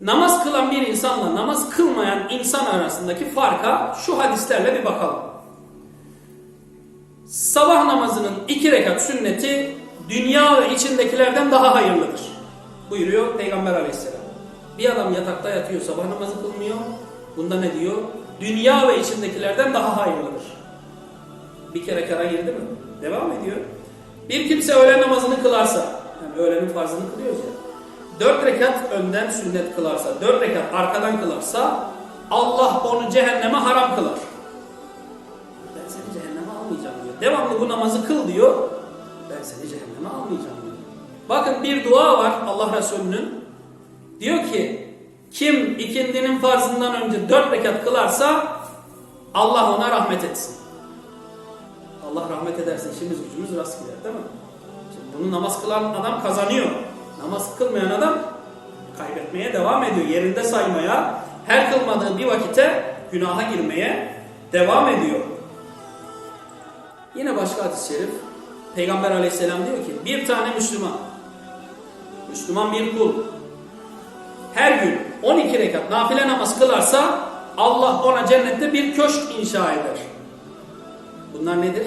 Namaz kılan bir insanla namaz kılmayan insan arasındaki farka şu hadislerle bir bakalım. Sabah namazının iki rekat sünneti dünya ve içindekilerden daha hayırlıdır. Buyuruyor Peygamber aleyhisselam. Bir adam yatakta yatıyor sabah namazı kılmıyor. Bunda ne diyor? Dünya ve içindekilerden daha hayırlıdır. Bir kere kara girdi mi? Devam ediyor. Bir kimse öğle namazını kılarsa, yani öğlenin farzını kılıyoruz ya. Dört rekat önden sünnet kılarsa, dört rekat arkadan kılarsa Allah onu cehenneme haram kılar. Ben seni cehenneme almayacağım diyor. Devamlı bu namazı kıl diyor. Ben seni cehenneme almayacağım diyor. Bakın bir dua var Allah Resulü'nün. Diyor ki kim ikindinin farzından önce dört rekat kılarsa Allah ona rahmet etsin. Allah rahmet ederse işimiz gücümüz rast gider değil mi? Şimdi bunu namaz kılan adam kazanıyor. Namaz kılmayan adam kaybetmeye devam ediyor. Yerinde saymaya, her kılmadığı bir vakite günaha girmeye devam ediyor. Yine başka hadis-i şerif. Peygamber aleyhisselam diyor ki bir tane Müslüman, Müslüman bir kul her gün 12 rekat nafile namaz kılarsa Allah ona cennette bir köşk inşa eder. Bunlar nedir?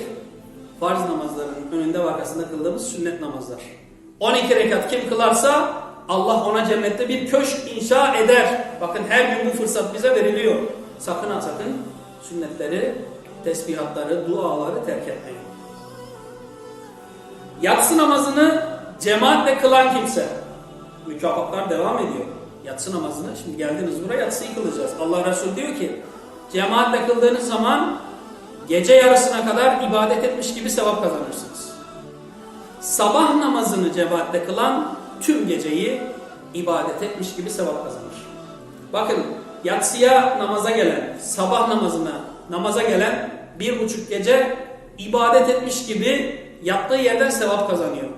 Farz namazların önünde ve arkasında kıldığımız sünnet namazlar. 12 rekat kim kılarsa Allah ona cennette bir köşk inşa eder. Bakın her gün bu fırsat bize veriliyor. Sakın ha sakın sünnetleri, tesbihatları, duaları terk etmeyin. Yatsı namazını cemaatle kılan kimse. Mükafatlar devam ediyor. Yatsı namazını, şimdi geldiniz buraya yatsıyı kılacağız. Allah Resulü diyor ki, cemaatle kıldığınız zaman gece yarısına kadar ibadet etmiş gibi sevap kazanırsınız. Sabah namazını cemaatle kılan tüm geceyi ibadet etmiş gibi sevap kazanır. Bakın yatsıya namaza gelen, sabah namazına namaza gelen bir buçuk gece ibadet etmiş gibi yattığı yerden sevap kazanıyor.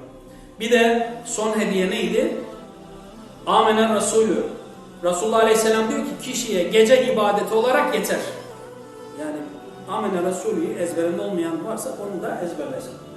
Bir de son hediye neydi? Amener Resulü. Resulullah Aleyhisselam diyor ki kişiye gece ibadeti olarak yeter. Yani Amener Resulü'yü ezberinde olmayan varsa onu da ezberlesin.